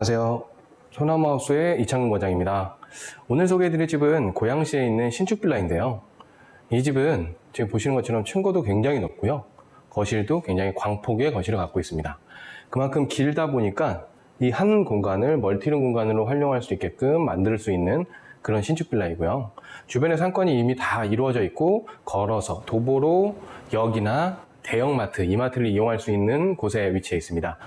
안녕하세요. 소나무하우스의 이창근 과장입니다. 오늘 소개해드릴 집은 고양시에 있는 신축 빌라인데요. 이 집은 지금 보시는 것처럼 층고도 굉장히 높고요. 거실도 굉장히 광폭의 거실을 갖고 있습니다. 그만큼 길다 보니까 이 한 공간을 멀티룸 공간으로 활용할 수 있게끔 만들 수 있는 그런 신축 빌라이고요. 주변에 상권이 이미 다 이루어져 있고 걸어서 도보로 역이나 대형마트, 이마트를 이용할 수 있는 곳에 위치해 있습니다.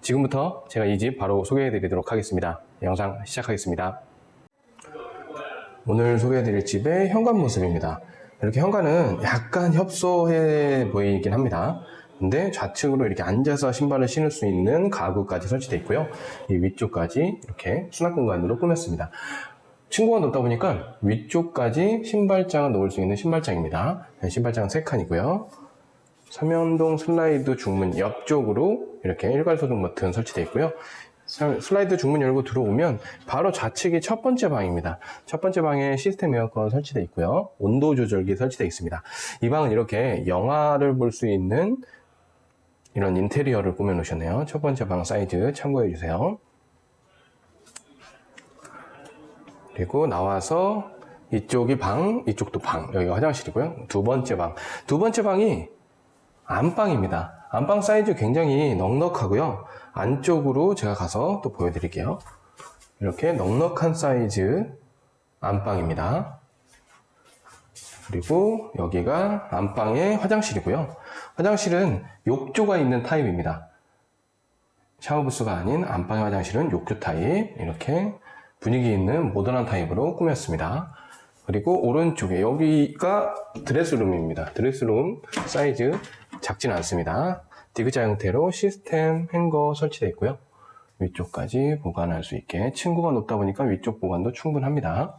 지금부터 제가 이 집 바로 소개해 드리도록 하겠습니다. 영상 시작하겠습니다. 오늘 소개해 드릴 집의 현관 모습입니다. 이렇게 현관은 약간 협소해 보이긴 합니다. 근데 좌측으로 이렇게 앉아서 신발을 신을 수 있는 가구까지 설치되어 있고요. 이 위쪽까지 이렇게 수납 공간으로 꾸몄습니다. 층고가 높다 보니까 위쪽까지 신발장을 놓을 수 있는 신발장입니다. 네, 신발장은 3칸이고요. 삼연동 슬라이드 중문 옆쪽으로 이렇게 일괄소등 버튼 설치되어 있고요. 사- 슬라이드 중문 열고 들어오면 바로 좌측이 첫 번째 방입니다. 첫 번째 방에 시스템 에어컨 설치되어 있고요. 온도 조절기 설치되어 있습니다. 이 방은 이렇게 영화를 볼 수 있는 이런 인테리어를 꾸며 놓으셨네요. 첫 번째 방 사이즈 참고해 주세요. 그리고 나와서 이쪽이 방, 이쪽도 방, 여기가 화장실이고요. 두 번째 방. 두 번째 방이 안방입니다. 안방 사이즈 굉장히 넉넉하고요. 안쪽으로 제가 가서 또 보여드릴게요. 이렇게 넉넉한 사이즈 안방입니다. 그리고 여기가 안방의 화장실이고요. 화장실은 욕조가 있는 타입입니다. 샤워 부스가 아닌 안방의 화장실은 욕조 타입 이렇게 분위기 있는 모던한 타입으로 꾸몄습니다. 그리고 오른쪽에 여기가 드레스룸입니다. 드레스룸 사이즈 작진 않습니다. 디귿자 형태로 시스템 행거 설치되어 있고요. 위쪽까지 보관할 수 있게 층고가 높다 보니까 위쪽 보관도 충분합니다.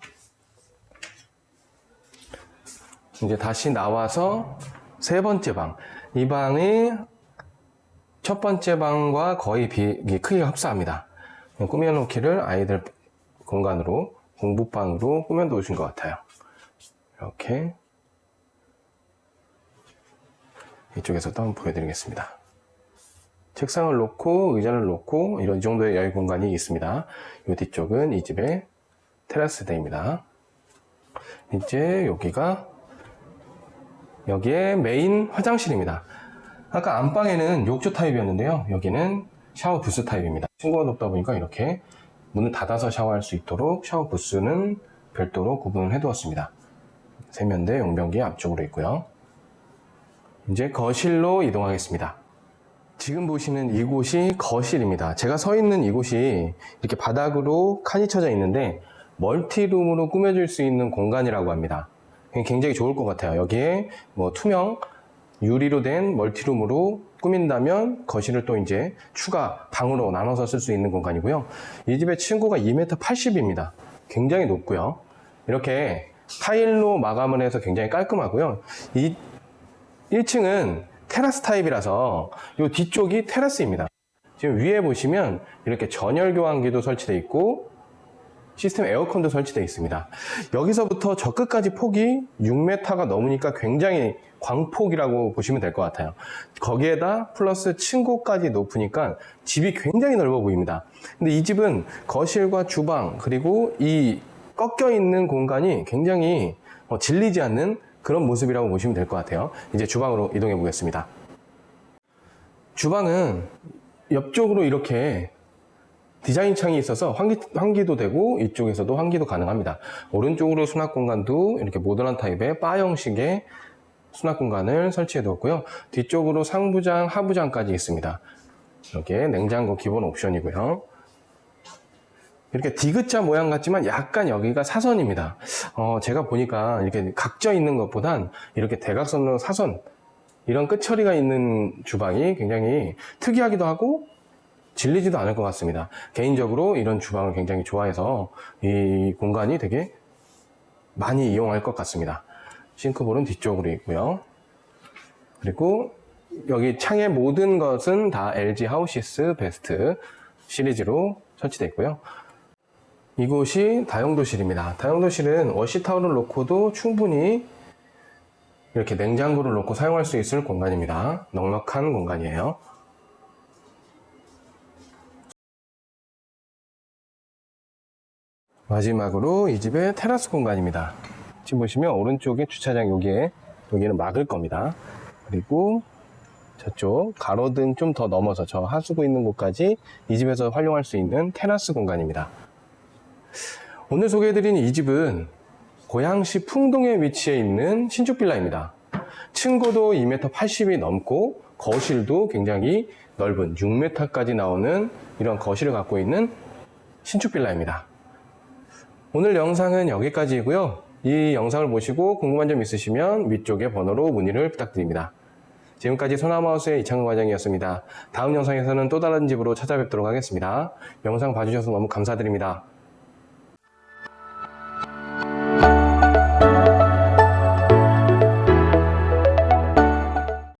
이제 다시 나와서 세 번째 방. 이 방이 첫 번째 방과 거의 비, 크기가 흡사합니다. 꾸며놓기를 아이들 공간으로, 공부방으로 꾸며놓으신 것 같아요. 이렇게. 이쪽에서도 한번 보여드리겠습니다. 책상을 놓고, 의자를 놓고, 이런 정도의 여유 공간이 있습니다. 이 뒤쪽은 이 집의 테라스대입니다. 이제 여기가 여기에 메인 화장실입니다. 아까 안방에는 욕조 타입이었는데요. 여기는 샤워 부스 타입입니다. 층고가 높다 보니까 이렇게 문을 닫아서 샤워할 수 있도록 샤워 부스는 별도로 구분을 해두었습니다. 세면대 용변기 앞쪽으로 있고요. 이제 거실로 이동하겠습니다. 지금 보시는 이곳이 거실입니다. 제가 서 있는 이곳이 이렇게 바닥으로 칸이 쳐져 있는데 멀티룸으로 꾸며줄 수 있는 공간이라고 합니다. 굉장히 좋을 것 같아요. 여기에 뭐 투명 유리로 된 멀티룸으로 꾸민다면 거실을 또 이제 추가 방으로 나눠서 쓸 수 있는 공간이고요. 이 집의 층고가 2m 80입니다. 굉장히 높고요. 이렇게 타일로 마감을 해서 굉장히 깔끔하고요. 이 1층은 테라스 타입이라서 이 뒤쪽이 테라스입니다. 지금 위에 보시면 이렇게 전열 교환기도 설치되어 있고 시스템 에어컨도 설치되어 있습니다. 여기서부터 저 끝까지 폭이 6m가 넘으니까 굉장히 광폭이라고 보시면 될 것 같아요. 거기에다 플러스 층고까지 높으니까 집이 굉장히 넓어 보입니다. 근데 이 집은 거실과 주방 그리고 이 꺾여 있는 공간이 굉장히 어, 질리지 않는 그런 모습이라고 보시면 될 것 같아요. 이제 주방으로 이동해 보겠습니다. 주방은 옆쪽으로 이렇게 디자인 창이 있어서 환기, 환기도 되고 이쪽에서도 환기도 가능합니다. 오른쪽으로 수납 공간도 이렇게 모던한 타입의 바 형식의 수납 공간을 설치해 두었고요. 뒤쪽으로 상부장, 하부장까지 있습니다. 이렇게 냉장고 기본 옵션이고요. 이렇게 디귿자 모양 같지만 약간 여기가 사선입니다. 어, 제가 보니까 이렇게 각져 있는 것보단 이렇게 대각선으로 사선, 이런 끝처리가 있는 주방이 굉장히 특이하기도 하고 질리지도 않을 것 같습니다. 개인적으로 이런 주방을 굉장히 좋아해서 이 공간이 되게 많이 이용할 것 같습니다. 싱크볼은 뒤쪽으로 있고요. 그리고 여기 창의 모든 것은 다 LG 하우시스 베스트 시리즈로 설치되어 있고요. 이곳이 다용도실입니다. 다용도실은 워시타올을 놓고도 충분히 이렇게 냉장고를 놓고 사용할 수 있을 공간입니다. 넉넉한 공간이에요. 마지막으로 이 집의 테라스 공간입니다. 지금 보시면 오른쪽에 주차장 여기에 여기는 막을 겁니다. 그리고 저쪽 가로등 좀 더 넘어서 저 하수구 있는 곳까지 이 집에서 활용할 수 있는 테라스 공간입니다. 오늘 소개해드리는 이 집은 고양시 풍동에 위치해 있는 신축 빌라입니다. 층고도 2m 80이 넘고 거실도 굉장히 넓은 6m까지 나오는 이런 거실을 갖고 있는 신축 빌라입니다. 오늘 영상은 여기까지이고요. 이 영상을 보시고 궁금한 점 있으시면 위쪽에 번호로 문의를 부탁드립니다. 지금까지 소나마우스의 이창근 과장이었습니다. 다음 영상에서는 또 다른 집으로 찾아뵙도록 하겠습니다. 영상 봐주셔서 너무 감사드립니다.